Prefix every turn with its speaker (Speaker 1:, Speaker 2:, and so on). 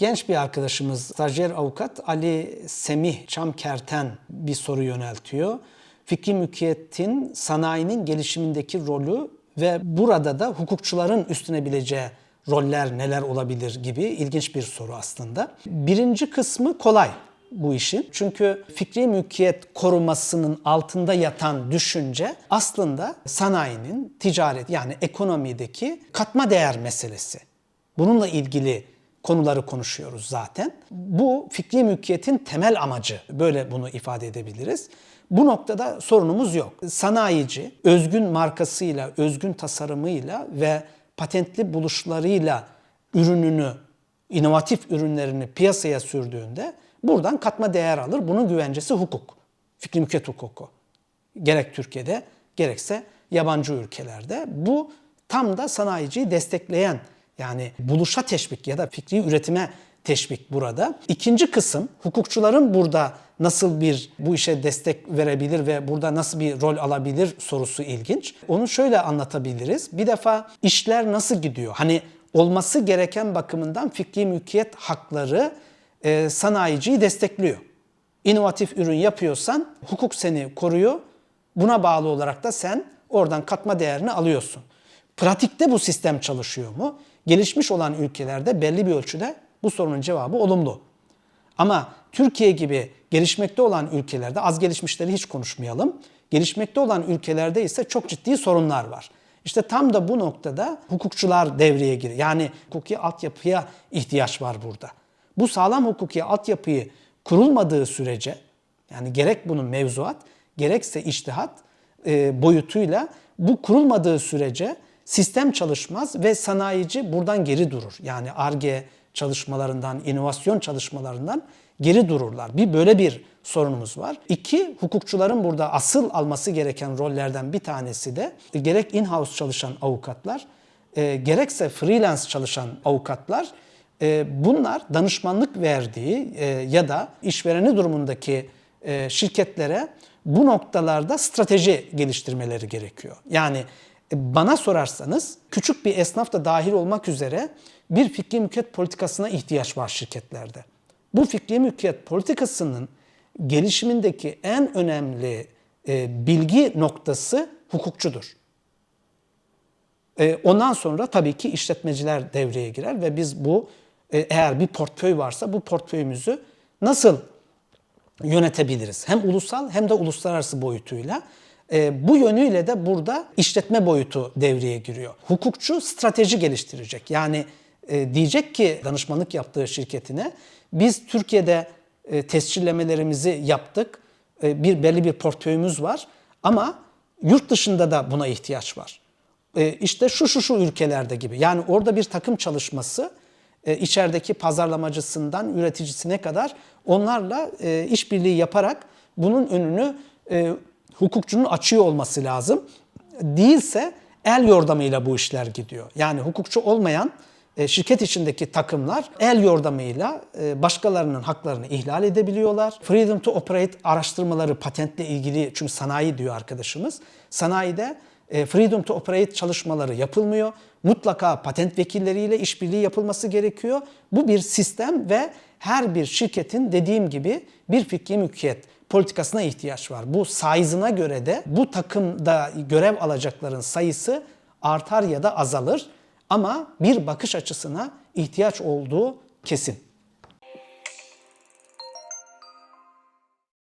Speaker 1: Genç bir arkadaşımız, stajyer avukat Ali Semih Çamkerten bir soru yöneltiyor. Fikri mülkiyetin sanayinin gelişimindeki rolü ve burada da hukukçuların üstüne bileceği roller neler olabilir gibi ilginç bir soru aslında. Birinci kısmı kolay bu işin. Çünkü fikri mülkiyet korumasının altında yatan düşünce aslında sanayinin ticaret yani ekonomideki katma değer meselesi. Bununla ilgili konuları konuşuyoruz zaten. Bu fikri mülkiyetin temel amacı. Böyle bunu ifade edebiliriz. Bu noktada sorunumuz yok. Sanayici özgün markasıyla, özgün tasarımıyla ve patentli buluşlarıyla ürününü, inovatif ürünlerini piyasaya sürdüğünde buradan katma değer alır. Bunun güvencesi hukuk. Fikri mülkiyet hukuku. Gerek Türkiye'de gerekse yabancı ülkelerde. Bu tam da sanayiciyi destekleyen yani buluşa teşvik ya da fikri üretime teşvik burada. İkinci kısım hukukçuların burada nasıl bir bu işe destek verebilir ve burada nasıl bir rol alabilir sorusu ilginç. Onu şöyle anlatabiliriz. Bir defa işler nasıl gidiyor? Hani olması gereken bakımından fikri mülkiyet hakları e, sanayiciyi destekliyor. İnovatif ürün yapıyorsan hukuk seni koruyor. Buna bağlı olarak da sen oradan katma değerini alıyorsun. Pratikte bu sistem çalışıyor mu? Gelişmiş olan ülkelerde belli bir ölçüde bu sorunun cevabı olumlu. Ama Türkiye gibi gelişmekte olan ülkelerde, az gelişmişleri hiç konuşmayalım. Gelişmekte olan ülkelerde ise çok ciddi sorunlar var. İşte tam da bu noktada hukukçular devreye giriyor. Yani hukuki altyapıya ihtiyaç var burada. Bu sağlam hukuki altyapıyı kurulmadığı sürece, yani gerek bunun mevzuat, gerekse iştihat e, boyutuyla bu kurulmadığı sürece sistem çalışmaz ve sanayici buradan geri durur. Yani ARGE çalışmalarından, inovasyon çalışmalarından geri dururlar. Bir böyle bir sorunumuz var. İki, hukukçuların burada asıl alması gereken rollerden bir tanesi de gerek in-house çalışan avukatlar, e, gerekse freelance çalışan avukatlar e, bunlar danışmanlık verdiği e, ya da işvereni durumundaki e, şirketlere bu noktalarda strateji geliştirmeleri gerekiyor. Yani e, bana sorarsanız küçük bir esnaf da dahil olmak üzere bir fikri mülkiyet politikasına ihtiyaç var şirketlerde. Bu fikri mülkiyet politikasının gelişimindeki en önemli e, bilgi noktası hukukçudur. E, ondan sonra tabii ki işletmeciler devreye girer ve biz bu e, eğer bir portföy varsa bu portföyümüzü nasıl yönetebiliriz? Hem ulusal hem de uluslararası boyutuyla. E, bu yönüyle de burada işletme boyutu devreye giriyor. Hukukçu strateji geliştirecek. Yani e, diyecek ki danışmanlık yaptığı şirketine biz Türkiye'de e, tescillemelerimizi yaptık. E, bir belli bir portföyümüz var ama yurt dışında da buna ihtiyaç var. E, işte şu şu şu ülkelerde gibi. Yani orada bir takım çalışması e, içerideki pazarlamacısından üreticisine kadar onlarla e, işbirliği yaparak bunun önünü e, hukukçunun açıyor olması lazım. Değilse el yordamıyla bu işler gidiyor. Yani hukukçu olmayan e, şirket içindeki takımlar el yordamıyla e, başkalarının haklarını ihlal edebiliyorlar. Freedom to Operate araştırmaları patentle ilgili çünkü sanayi diyor arkadaşımız. Sanayide e, Freedom to Operate çalışmaları yapılmıyor. Mutlaka patent vekilleriyle işbirliği yapılması gerekiyor. Bu bir sistem ve her bir şirketin dediğim gibi bir fikri mülkiyet politikasına ihtiyaç var. Bu size'ına göre de bu takımda görev alacakların sayısı artar ya da azalır. Ama bir bakış açısına ihtiyaç olduğu kesin.